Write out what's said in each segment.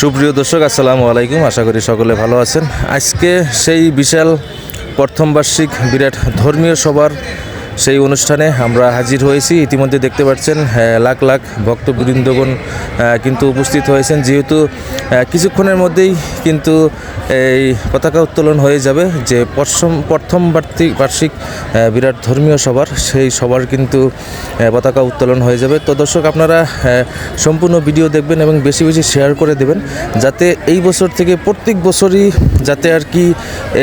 সুপ্রিয় দর্শক, আসসালামু আলাইকুম। আশা করি সকলে ভালো আছেন। আজকে সেই বিশাল প্রথম বার্ষিক বিরাট ধর্মীয় সভার সেই অনুষ্ঠানে আমরা হাজির হয়েছি। ইতিমধ্যে দেখতে পাচ্ছেন লাখ লাখ ভক্তবৃন্দগণ কিন্তু উপস্থিত হয়েছেন। যেহেতু কিছুক্ষণের মধ্যেই কিন্তু এই পতাকা উত্তোলন হয়ে যাবে, যে প্রথম প্রথম বার্ষিক বার্ষিক বিরাট ধর্মীয় সভার, সেই সবার কিন্তু পতাকা উত্তোলন হয়ে যাবে। তো দর্শক, আপনারা সম্পূর্ণ ভিডিও দেখবেন এবং বেশি বেশি শেয়ার করে দেবেন, যাতে এই বছর থেকে প্রত্যেক বছরই যাতে আর কি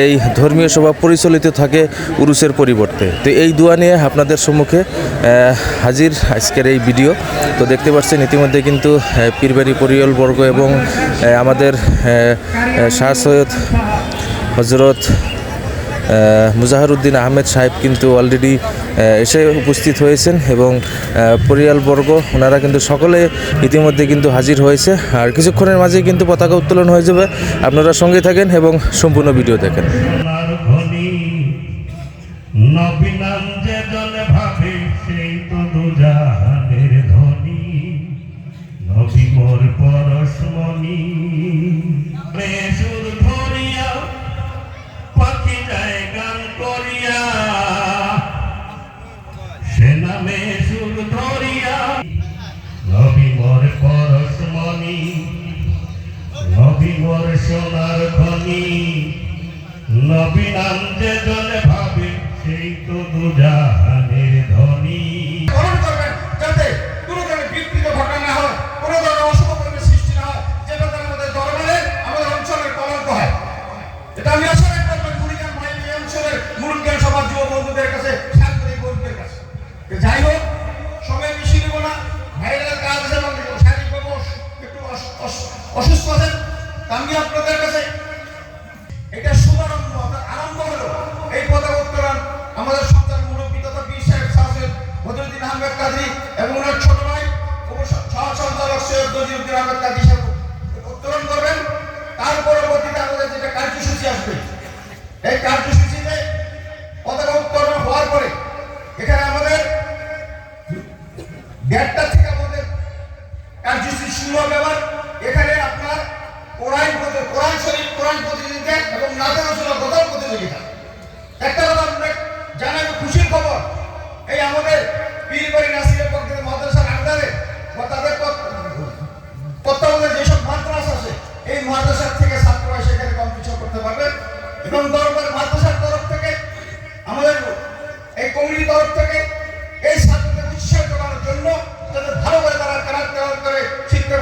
এই ধর্মীয় সভা পরিচালিত থাকে উরুসের পরিবর্তে। তো এই দোয়া নিয়ে আপনাদের সম্মুখে হাজির আজকের এই ভিডিও। তো দেখতে পাচ্ছেন, ইতিমধ্যে কিন্তু পীরবাড়ি পরিয়ালবর্গ এবং আমাদের শাহ সৈয়দ হজরত মুজাহারুদ্দিন আহমেদ সাহেব কিন্তু অলরেডি এসে উপস্থিত হয়েছেন এবং পরিয়ালবর্গ, ওনারা কিন্তু সকলে ইতিমধ্যে কিন্তু হাজির হয়েছে। আর কিছুক্ষণের মাঝেই কিন্তু পতাকা উত্তোলন হয়ে যাবে। আপনারা সঙ্গে থাকেন এবং সম্পূর্ণ ভিডিও দেখেন। নবীনাম যে জনে ভাবে সেই তো দুজাহানের ধনী নবী মোর পরশমণি। সুর ধরিয়া, পাখি যায় গান করিয়া। সে নামে সুর ধরিয়া। নবী মোর পরশমণি। নবী সোনার খনি নবী নাম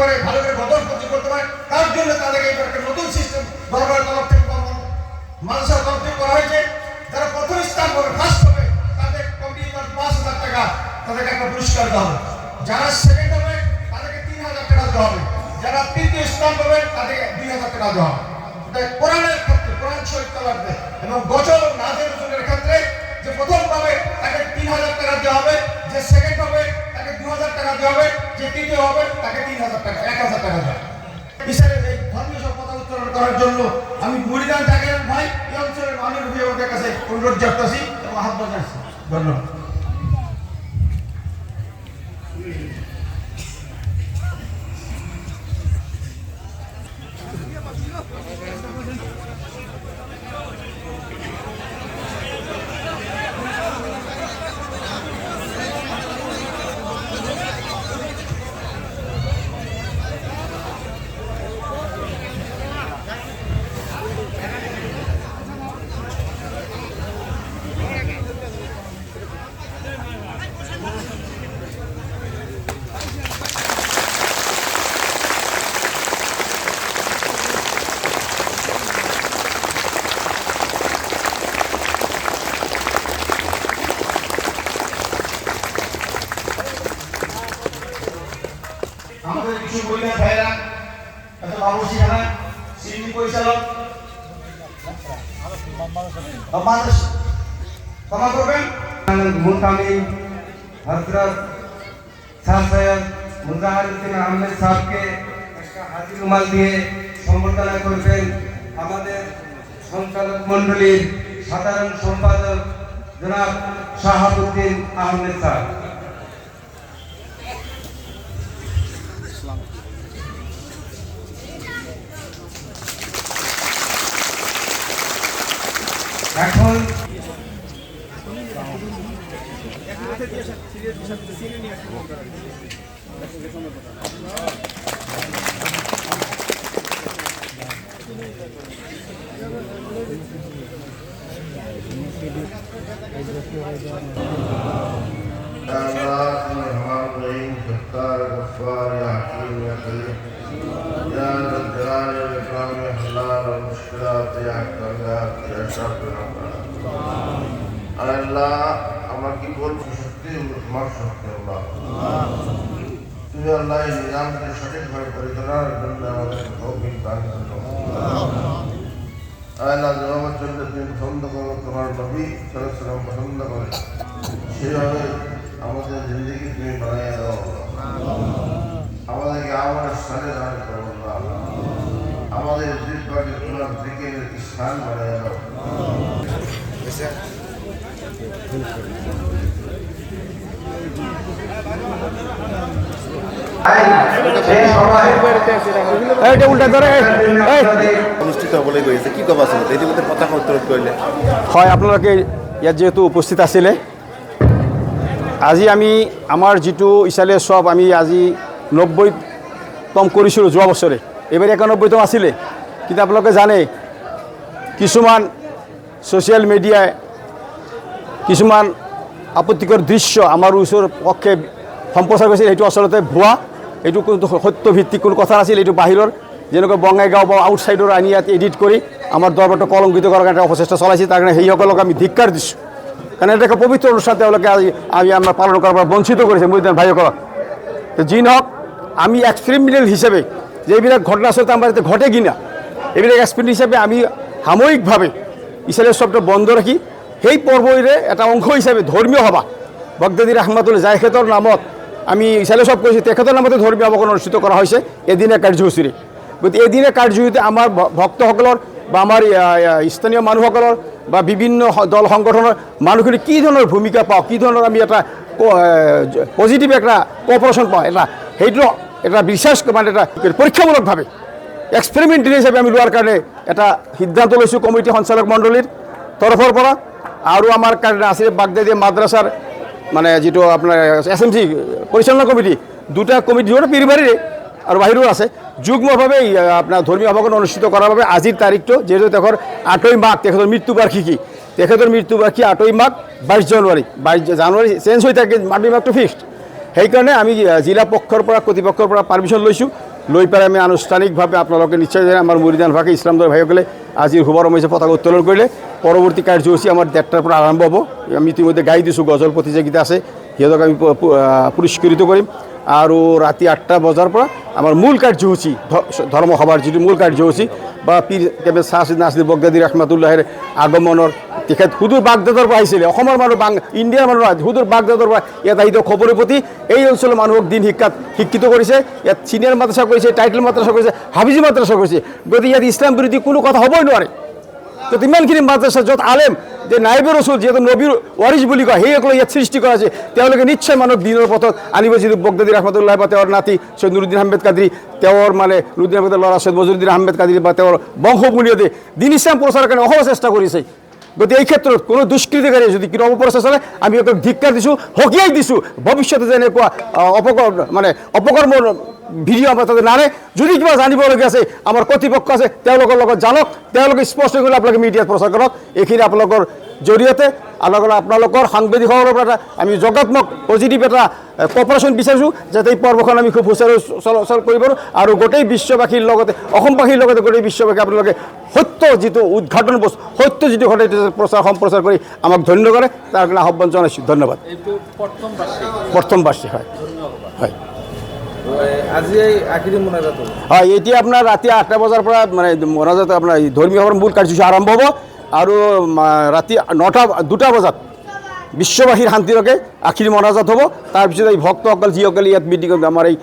পারে ভালো করে বদল প্রতি করতে পারে, তার জন্য তাদেরকে একটা নতুন সিস্টেম দরবারের তরফ থেকে করা- মাদ্রাসার তরফ থেকে করা হয়েছে, যারা প্রথম স্থান পাবে ফার্স্ট হবে, তাদের কমিটি তার পাঁচ হাজার টাকা তাদেরকে একটা পুরস্কার দেওয়া হবে। যারা সেকেন্ড হবে, তাদেরকে তিন হাজার টাকা দেওয়া হবে। যারা তৃতীয় স্থান পাবে, তাদেরকে দুই হাজার টাকা দেওয়া হবে। এটা কোরআনের ক্ষেত্রে, কোরআন শরীফ তালাতে এবং গজল, নাচের ক্ষেত্রে যে প্রথম পাবে তাকে তিন হাজার টাকা দেওয়া হবে যে সেকেন্ড হবে, তাকে দু হাজার টাকা দেওয়া হবে, যে তৃতীয় হবে, তাকে তিন হাজার টাকা এক হাজার টাকা দেওয়া হবে। বিচারের এই ধর্মীয় উত্তোলন করার জন্য আমি মুড়িদান থাকেন, ভাই, এই অঞ্চলের মানুষ অভিভাবকের কাছে অনুরোধ জানাচ্ছি এবং আহ্বান ধন্যবাদ পরিচালক। মানুষ ক্ষমা করবেন। মুকামি হজরত শাহ সৈয়দ মুজাহারুদ্দিন আহমেদ সাহেবকে একটা হাজির রুমাল দিয়ে সম্বর্ধনা করবেন। আমাদের সঞ্চালক মণ্ডলীর সাধারণ সম্পাদক জনাব শাহাবুদ্দিন আহমেদ সাহেব। আল্লাহ আমার কি বলব? তুমি আল্লাহ নিজামকে সঠিকভাবে পরিচালনার জন্য আমাদের তৌফিক দান করো আল্লাহ জবাবের জন্য তুমি পছন্দ করো তোমার নবী সালাম পছন্দ করে সেভাবে আমাদের জিন্দগি তুমি বানিয়ে দাও আমাদেরকে আমার স্থানে দান করো। আমাদের জিব্বাকে তোমার দিকে স্থান বানিয়ে দাও সেই সময় হয় আপোনালোকে ইয়াত যিহেতু উপস্থিত আছিলে। আজি আমি আমাৰ যিটো ইছালীয় চব আমি আজি নব্বৈতম কৰিছিলোঁ যোৱা বছৰে। এইবাৰ একানব্বৈতম আছিলে। কিন্তু আপোনালোকে জানে কিছুমান ছ'চিয়েল মিডিয়াই কিছুমান আপত্তিকৰ দৃশ্য আমাৰ ওচৰৰ পক্ষে সম্প্ৰচাৰ কৰিছিল সেইটো আচলতে ভুৱা। এইটো কোনো সত্যভিত্তিক কোনো কথা নাছিল, এইটো বাহিৰৰ। যেনেকৈ বঙাইগাঁও বা আউটছাইডৰ আনি ইয়াত এডিট কৰি আমাৰ দৰবাৰটো কলংকিত কৰাৰ কাৰণে অপচেষ্টা চলাইছে তাৰ কাৰণে সেইসকলক আমি ধিক্কাৰ দিছোঁ। কাৰণ এটা পবিত্ৰ অনুষ্ঠান, তেওঁলোকে আজি আমি আমাৰ পালন কৰাৰ পৰা বঞ্চিত কৰিছে ভাইসকলক তো যি নহওক আমি এক্সপেৰিমেণ্টেল হিচাপে যে এইবিলাক ঘটনা আচলতে আমাৰ ইয়াতে ঘটে কিনা, এইবিলাক এক্সপেৰিমেণ্ট হিচাপে আমি সাময়িকভাৱে ইছৰাইল শব্দ বন্ধ ৰাখি সেই পৰ্বৰে এটা অংশ হিচাপে ধৰ্মীয় সভা, বগদাদী ৰাহমাতুল জায়খেতৰ নামত আমি ইছৰাইল চব কৰিছোঁ তেখেতৰ নামতে ধৰ্মীয় সভাখন অনুষ্ঠিত কৰা হৈছে এদিনীয়া কাৰ্যসূচীৰে। গতিকে এদিনীয়া কাৰ্যসূচীতে আমাৰ ভক্তসকলৰ বা আমাৰ স্থানীয় মানুহসকলৰ বা বিভিন্ন দল সংগঠনৰ মানুহখিনি কি ধৰণৰ ভূমিকা পাওঁ, কি ধৰণৰ আমি এটা পজিটিভ এটা কপাৰেশ্যন পাওঁ, এটা সেইটো এটা বিশ্বাস মানে এটা পৰীক্ষামূলকভাৱে এক্সপেৰিমেণ্ট হিচাপে আমি লোৱাৰ কাৰণে এটা সিদ্ধান্ত লৈছোঁ কমিটি সঞ্চালক মণ্ডলীৰ তৰফৰ পৰা। আমাৰ কাৰণে আছে বাগদাদী মাদ্ৰাছাৰ মানে যিটো এম চি পৰিচালনা কমিটি দুটা কমিটি দুটা পিৰিবাৰীৰে আৰু বাহিৰো আছে। যুগ্মভাৱে এই, আপোনাৰ ধৰ্মীয় সভাখন অনুষ্ঠিত কৰাৰ বাবে আজিৰ তাৰিখটো যিহেতু তেখেতৰ আঠই মাঘ তেখেতৰ মৃত্যুবাৰ্ষিকী তেখেতৰ মৃত্যুবাৰ্ষিকী আঠই মাঘ বাইছ জানুৱাৰী বাইছ জানুৱাৰী চেঞ্জ হৈ থাকে আঠই মাঘটো ফিক্সড সেইকাৰণে আমি জিলা পক্ষৰ পৰা কৰ্তৃপক্ষৰ পৰা পাৰ্মিশ্যন লৈছোঁ। লৈ পেলাই আমি আনুষ্ঠানিকভাৱে আপোনালোকে নিশ্চয় জানে আমাৰ মুৰিদান ভাগে ইছলাম দল ভাইসকলে আজিৰ শুভাৰম্ভ পতাকা উত্তোলন কৰিলে পৰৱৰ্তী কাৰ্যসূচী আমাৰ ডেৰটাৰ পৰা আৰম্ভ হ'ব। আমি ইতিমধ্যে গাই দিছোঁ গজল প্ৰতিযোগিতা আছে সিহঁতক আমি প- প- আ, পুৰস্কৃত কৰিম আৰু ৰাতি আঠটা বজাৰ পৰা আমাৰ মূল কাৰ্যসূচী ধৰ্মসভাৰ যিটো মূল কাৰ্যসূচী বা পীৰ কেবে চাহিদ নাছিদ বগদাদী ৰহমাতুল্লাহেৰ আগমনৰ তেখেত সুদূৰ বাগদাদৰ পৰা আহিছিলে। অসমৰ মানুহ বাং ইণ্ডিয়াৰ মানুহ সুদূৰ বাগদাদৰ পৰা ইয়াত আহি তেওঁ খবৰৰ প্ৰতি এই অঞ্চলৰ মানুহক দিন শিক্ষাত শিক্ষিত কৰিছে। ইয়াত চিনিয়ৰ মাদ্ৰাছা কৰিছে টাইটেল মাদ্ৰাছা কৰিছে, হাফিজি মাদ্ৰাছা কৰিছে। গতিকে ইয়াত ইছলাম বিৰোধী কোনো কথা হ'বই নোৱাৰে। তো ইমানখিনি মাদ্ৰাছা, য'ত আলেম, যে নাইবে ৰচুল, যিহেতু নবীৰ ৱাৰিছ বুলি কয় সেইসকলে ইয়াত সৃষ্টি কৰা হৈছে। তেওঁলোকে নিশ্চয় মানুহক দিনৰ পথত আনিব। যিটো বগদাদী ৰহমতুল্লাহ বা তেওঁৰ নাতি সৈয়দ নুৰুদ্দিন আহমেদ কাদৰী, তেওঁৰ মানে নুৰুদ্দিন আহমেদৰ ল'ৰা সৈয়দ মজুদ্দিন আহমেদ কাদৰী বা তেওঁৰ বংশ বুনিয়াদে দিন ইছলাম প্ৰচাৰৰ কাৰণে অসম চেষ্টা কৰিছে। গতিকে এই ক্ষেত্ৰত কোনো দুষ্কৃতিকাৰীয়ে যদি কিবা অপপ্ৰচাৰ চলে আমি সিহঁতক ধিক্কাৰ দিছোঁ সকীয়াই দিছোঁ, ভৱিষ্যতে এনেকা অপকর্ম মানে অপকৰ্মৰ ভিডিঅ' আমাৰ তাতে নানে যদি কিবা জানিবলগীয়া আছে, আমাৰ কৰ্তৃপক্ষ আছে, তেওঁলোকৰ লগত জানক। তেওঁলোকে স্পষ্ট করে আপোনালোকে মিডিয়াত প্ৰচাৰ কৰক। এইখিনি আপোনালোকৰ জৰিয়তে আপোনালোকৰ আপোনালোকৰ সাংবাদিকসকলৰ পৰা আমি যোগাত্মক পজিটিভ এটা কপাৰেশ্যন বিচাৰিছোঁ যাতে এই পৰ্বখন আমি খুব সুচাৰু চলাচল কৰিব পাৰোঁ আৰু গোটেই বিশ্ববাসীৰ লগতে অসমবাসীৰ লগতে গোটেই বিশ্ববাসী আপোনালোকে সত্য যিটো উদ্ঘাটন বস্তু সত্য যিটো ঘটে প্ৰচাৰ সম্প্ৰচাৰ কৰি আমাক ধন্য কৰে। তাৰ কাৰণে আহ্বান জনাইছোঁ। ধন্যবাদ। প্ৰথম বাৰ্ষিক। হয়। হয়। হয় এতিয়া আপোনাৰ ৰাতি আঠটা বজাৰ পৰা মানে মনাজাত আপোনাৰ ধৰ্মীয় মূল কাৰ্যসূচী আৰম্ভ হ'ব। আৰু ৰাতি নটা, দুটা বজাত বিশ্ববাসীৰ শান্তিৰকে আখিৰি মনাজাত হ'ব। তাৰপিছত এই ভক্তসকল, যিসকলে ইয়াত মিটিঙত আমাৰ এই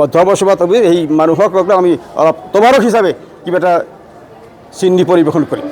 হ'ব সেই মানুহসকলক আমি অলপ তবাৰক হিচাপে কিবা এটা চিন্নি পৰিৱেশন কৰিম।